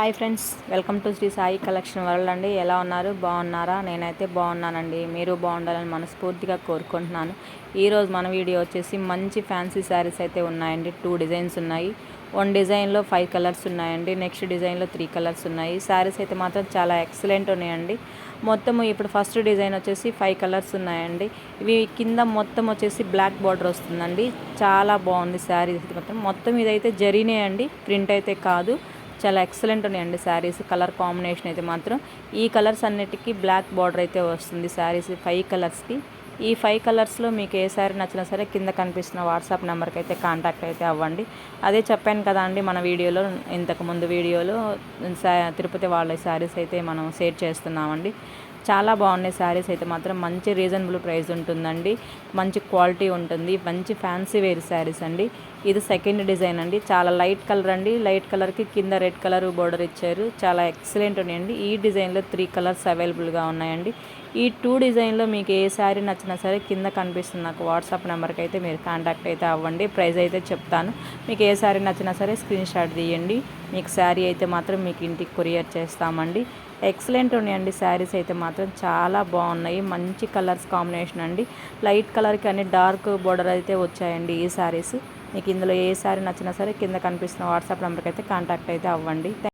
Hi friends welcome to Shri Sai collection world అండి. ఎలా ఉన్నారు? బాగున్నారా? నేనైతే బాగున్నానండి. మీరు బాగుండాలని మనస్ఫూర్తిగా కోరుకుంటున్నాను. ఈరోజు మన వీడియో వచ్చేసి మంచి ఫ్యాన్సీ శారీస్ అయితే ఉన్నాయండి. టూ డిజైన్స్ ఉన్నాయి. వన్ డిజైన్లో ఫైవ్ కలర్స్ ఉన్నాయండి. నెక్స్ట్ డిజైన్లో త్రీ కలర్స్ ఉన్నాయి. శారీస్ అయితే మాత్రం చాలా ఎక్సలెంట్ ఉన్నాయండి. మొత్తము ఇప్పుడు ఫస్ట్ డిజైన్ వచ్చేసి ఫైవ్ కలర్స్ ఉన్నాయండి. ఇవి కింద మొత్తం వచ్చేసి బ్లాక్ బార్డర్ వస్తుందండి. చాలా బాగుంది శారీ మొత్తం మొత్తం ఇదైతే జరీనే అండి. ప్రింట్ అయితే కాదు. చాలా ఎక్సలెంట్ ఉన్నాయండి శారీస్ కలర్ కాంబినేషన్ అయితే మాత్రం ఈ కలర్స్ అన్నిటికీ బ్లాక్ బార్డర్ అయితే వస్తుంది శారీస్ ఫైవ్ కలర్స్కి ఈ ఫైవ్ కలర్స్లో మీకు ఏ శారీ నచ్చినా సరే కింద కనిపిస్తున్న వాట్సాప్ నెంబర్కి అయితే కాంటాక్ట్ అయితే అవ్వండి. అదే చెప్పాను కదా అండి మన వీడియోలో ఇంతకుముందు వీడియోలో తిరుపతి వాళ్ళ శారీస్ అయితే మనం షేర్ చేస్తున్నామండి. చాలా బాగున్నాయి శారీస్ అయితే మాత్రం. మంచి రీజనబుల్ ప్రైస్ ఉంటుందండి. మంచి క్వాలిటీ ఉంటుంది. మంచి ఫ్యాన్సీ వేర్ శారీస్ అండి. ఇది సెకండ్ డిజైన్ అండి. చాలా లైట్ కలర్ అండి. లైట్ కలర్కి కింద రెడ్ కలర్ బోర్డర్ ఇచ్చారు. చాలా ఎక్సలెంట్ ఉన్నాయండి. ఈ డిజైన్లో త్రీ కలర్స్ అవైలబుల్గా ఉన్నాయండి. ఈ టూ డిజైన్లో మీకు ఏ శారీ నచ్చినా సరే కింద కనిపిస్తుంది నాకు వాట్సాప్ నెంబర్కి అయితే మీరు కాంటాక్ట్ అయితే అవ్వండి. ప్రైస్ అయితే చెప్తాను. మీకు ఏ శారీ నచ్చినా సరే స్క్రీన్ షాట్ తీయండి. మీకు శారీ అయితే మాత్రం మీకు ఇంటికి కొరియర్ చేస్తామండి. ఎక్సలెంట్ ఉన్నాయండి శారీస్ అయితే మాత్రం చాలా బాగున్నాయి. మంచి కలర్స్ కాంబినేషన్ అండి. లైట్ కలర్కి అన్ని డార్క్ బోర్డర్ అయితే వచ్చాయండి ఈ శారీస్ మీకు ఇందులో ఏ శారీ నచ్చినా సరే కింద కనిపిస్తున్న వాట్సాప్ నెంబర్కి అయితే కాంటాక్ట్ అయితే అవ్వండి.